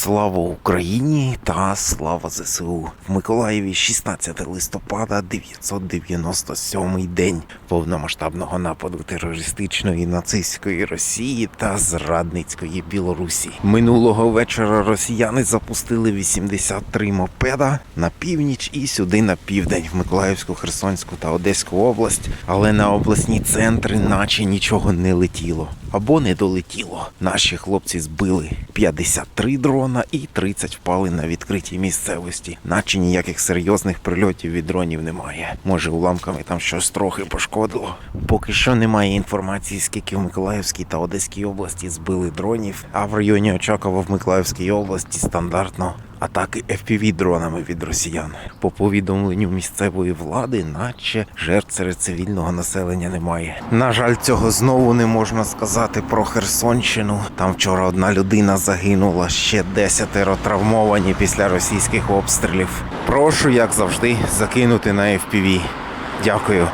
Слава Україні та слава ЗСУ. В Миколаєві 16 листопада 997 день повномасштабного нападу терористичної нацистської Росії та зрадницької Білорусі. Минулого вечора росіяни запустили 83 мопеда на північ і сюди на південь в Миколаївську, Херсонську та Одеську область, але на обласні центри наче нічого не летіло або не долетіло. Наші хлопці збили 53 дрона і 30 впали на відкритій місцевості, наче ніяких серйозних прильотів від дронів немає. Може, уламками там щось трохи пошкодило. Поки що немає інформації, скільки в Миколаївській та Одеській області збили дронів, а в районі Очакова в Миколаївській області стандартно атаки fpv дронами від росіян. По повідомленню місцевої влади, наче жертв серед цивільного населення немає. На жаль, цього знову не можна сказати про Херсонщину. Там вчора одна людина загинула, ще десятеро травмовані після російських обстрілів. Прошу, як завжди, закинути на FPV. Дякую.